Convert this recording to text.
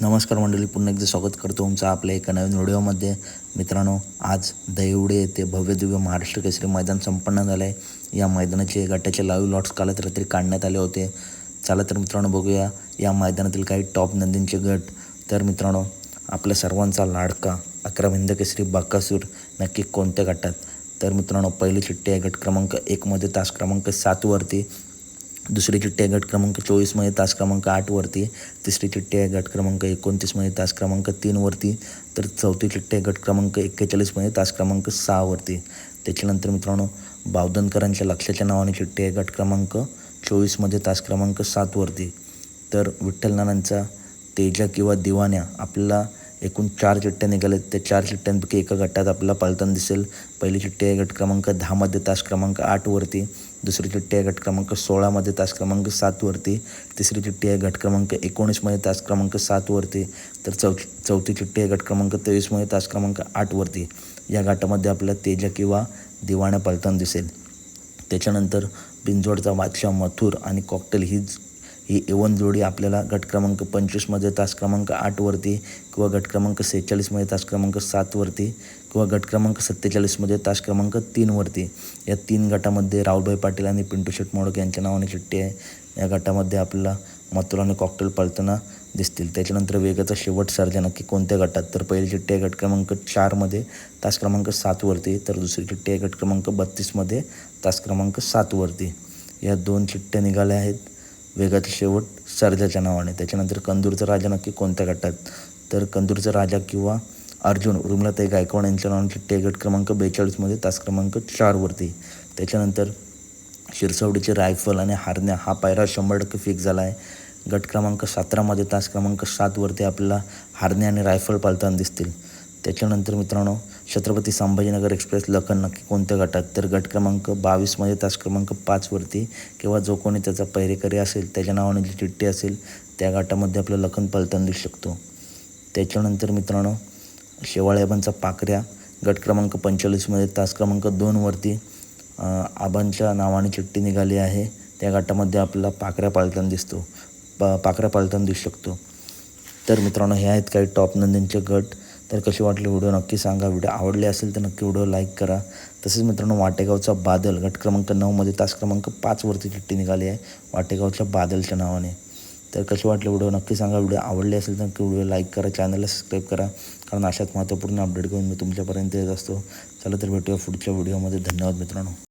नमस्कार मंडळी पुन्हा एकदा स्वागत करतो तुमचं आपल्या एका नवीन व्हिडिओमध्ये. मित्रांनो आज दहिवडे येथे भव्य दिव्य महाराष्ट्र केसरी मैदान संपन्न झालं आहे या मैदानाचे गटाचे लाईव्ह लॉट्स कालच रात्री काढण्यात आले होते. चला तर मित्रांनो बघूया या मैदानातील काही टॉप नंदींचे गट. तर मित्रांनो आपल्या सर्वांचा लाडका अकरा हिंद केसरी बाकासूर नक्की कोणत्या गटात? तर मित्रांनो पहिली चिठ्ठी आहे गट क्रमांक एकमध्ये तास क्रमांक सातवरती दुसरी चिठ्ठी आहे गट क्रमांक चोवीसमध्ये तास क्रमांक आठवरती तिसरी चिठ्ठी आहे गट क्रमांक एकोणतीसमध्ये तास क्रमांक तीनवरती तर चौथी चिठ्ठी आहे गट क्रमांक एक्केचाळीसमध्ये तास क्रमांक सहावरती त्याच्यानंतर मित्रांनो बावधनकरांच्या लक्षाच्या नावाने चिठ्ठी आहे गट क्रमांक चोवीसमध्ये तास क्रमांक सातवरती तर विठ्ठल नानांचा तेजा किंवा दिवाण्या आपल्याला एकूण चार चिठ्ठ्या निघाल्यात त्या चार चिठ्ठ्यांपैकी एका गटात आपल्याला पळताना दिसेल. पहिली चिठ्ठी आहे गट क्रमांक दहामध्ये तास क्रमांक आठवरती दुसरी चिठ्ठी आहे गट क्रमांक सोळामध्ये तास क्रमांक सातवरती तिसरी चिठ्ठी आहे गट क्रमांक एकोणीसमध्ये तास क्रमांक सातवरती तर चौ चौथी चिठ्ठी आहे गट क्रमांक तेवीसमध्ये तास क्रमांक आठवरती या गटामध्ये आपल्याला तेजा किंवा दिवाण्या पलटण दिसेल. त्याच्यानंतर बिंजोडचा बादशाह मथुर आणि कॉकटेल ही ही एवन जोडी आपल्याला गट क्रमांक पंचवीसमध्ये तास क्रमांक आठवरती किंवा गट क्रमांक सेहेचाळीसमध्ये तास क्रमांक सातवरती किंवा गट क्रमांक सत्तेचाळीसमध्ये तास क्रमांक तीनवरती या तीन गटामध्ये राहुलभाई पाटील आणि पिंटू शेट मोडक यांच्या नावाने चिठ्ठी आहे. या गटामध्ये आपल्याला मथुरा आणि कॉकटेल पळताना दिसतील. त्याच्यानंतर वेगाचा शेवट सर्जा नक्की कोणत्या गटात? तर पहिली चिठ्ठी आहे गट क्रमांक चारमध्ये तास क्रमांक सातवरती तर दुसरी चिठ्ठी आहे गट क्रमांक बत्तीसमध्ये तास क्रमांक सातवरती या दोन चिठ्ठ्या निघाल्या आहेत. वेगातील शेवट सर्जाच्या नावाने. त्याच्यानंतर कंदूरचा राजा नक्की कोणत्या गटात? तर कंदूरचा राजा किंवा अर्जुन उर्मिलाताई गायकवाड यांच्या नावाने टेगट गट क्रमांक बेचाळीसमध्ये तास क्रमांक चारवरती. त्याच्यानंतर शिरसवडीचे रायफल आणि हारण्या हा पायरा शंभर टक्के फिक्स झाला आहे. गट क्रमांक सतरामध्ये तास क्रमांक सातवरती आपल्याला हारण्या आणि रायफल पालताना दिसतील. त्याच्यानंतर मित्रांनो छत्रपती संभाजीनगर एक्सप्रेस लखन नक्की कोणत्या गटात? तर गट क्रमांक बावीसमध्ये तास क्रमांक पाचवरती किंवा जो कोणी त्याचा पहिरेकरी असेल त्याच्या नावाने जी चिठ्ठी असेल त्या गटामध्ये आपलं लखन पलताना दिसू शकतो. त्याच्यानंतर मित्रांनो शेवाळ्याबांचा पाकऱ्या गट क्रमांक पंचेचाळीसमध्ये तास क्रमांक दोनवरती आबांच्या नावाने चिठ्ठी निघाली आहे. त्या गटामध्ये आपला पाकऱ्या पाळताना दिसतो. पा पाकऱ्या पाळताना दिसू शकतो. तर मित्रांनो हे आहेत काही टॉप नंदींचे गट. तर कशी वाटली व्हिडिओ? नक्की सांगा. व्हिडिओ आवडले असेल तर नक्की व्हिडिओ लाईक करा. तसेच मित्रांनो वाटेगावचा बादल गट क्रमांक नऊमध्ये तास क्रमांक पाचवरती चिठ्ठी निघाली आहे. वाटेगावच्या बादलच्या नावाने. तर कशी वाटली व्हिडिओ? नक्की सांगा. व्हिडिओ आवडले असेल तर नक्की व्हिडिओ लाईक करा. चॅनलला सबस्क्राईब करा. कारण अशाच महत्त्वपूर्ण अपडेट घेऊन मी तुमच्यापर्यंत येत असतो. चला तर भेटूया पुढच्या व्हिडिओमध्ये. धन्यवाद मित्रांनो.